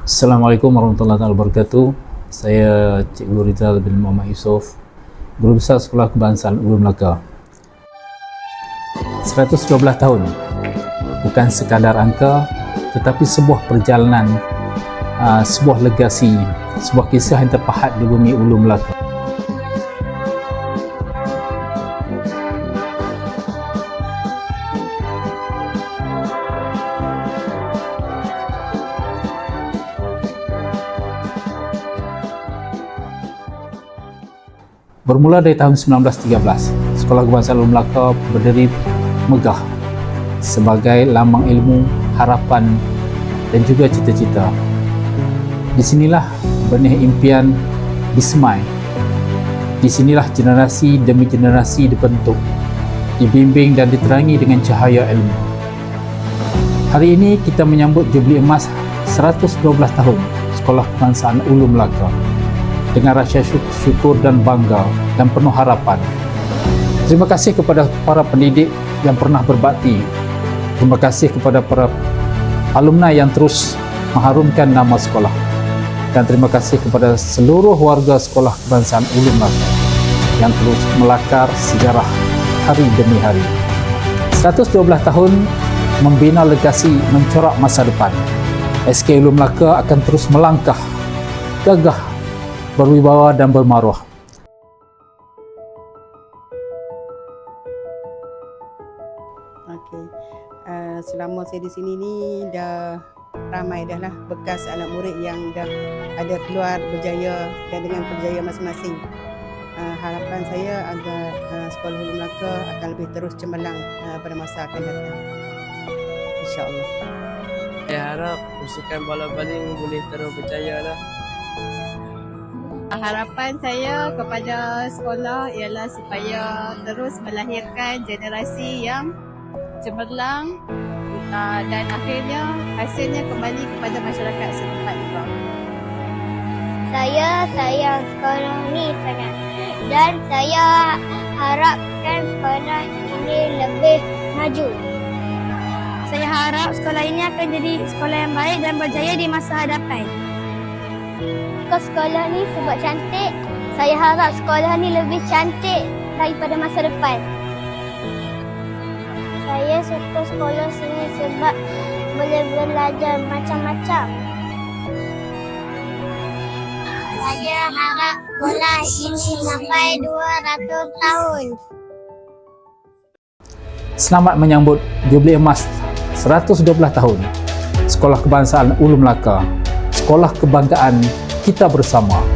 Assalamualaikum warahmatullahi wabarakatuh. Saya Cikgu Rizal bin Muhammad Yusof, Guru Besar Sekolah Kebangsaan Ulu Melaka. 112 tahun bukan sekadar angka tetapi sebuah perjalanan aa, sebuah legasi sebuah kisah yang terpahat di bumi Ulu Melaka. Bermula dari tahun 1913, Sekolah Kebangsaan Ulu Melaka berdiri megah sebagai lambang ilmu, harapan dan juga cita-cita. Di sinilah benih impian disemai. Di sinilah generasi demi generasi dibentuk, dibimbing dan diterangi dengan cahaya ilmu. Hari ini kita menyambut Jubli Emas 112 tahun Sekolah Kebangsaan Ulu Melaka dengan rasa syuk- syukur dan bangga dan penuh harapan. Terima kasih kepada para pendidik yang pernah berbakti. Terima kasih kepada para alumni yang terus mengharumkan nama sekolah. Dan terima kasih kepada seluruh warga Sekolah Kebangsaan Ulu Melaka yang terus melakar sejarah hari demi hari. 112 tahun membina legasi mencorak masa depan. SK Ulu Melaka akan terus melangkah gagah berwibawa dan bermaruah. Okey. Uh, selama saya di sini ni dah ramai dah lah bekas anak murid yang dah ada keluar berjaya dan dengan kerjaya masing-masing. Uh, harapan saya agar uh, Sekolah Hulu Melaka akan lebih terus cemerlang uh, pada masa akan datang. InsyaAllah. Saya harap pasukan bola baling boleh terus berjaya lah. Harapan saya kepada sekolah ialah supaya terus melahirkan generasi yang cemerlang uh, dan akhirnya hasilnya kembali kepada masyarakat setempat juga. Saya sayang sekolah ni sangat dan saya harapkan sekolah ini lebih maju. Saya harap sekolah ini akan jadi sekolah yang baik dan berjaya di masa hadapan. Ke sekolah ni sebab cantik, saya harap sekolah ni lebih cantik daripada masa depan. Saya suka sekolah sini sebab boleh belajar macam-macam. Saya harap sekolah ini sampai 200 tahun. Selamat menyambut Jubli Emas 112 tahun Sekolah Kebangsaan Ulu Melaka. Sekolah kebanggaan kita bersama.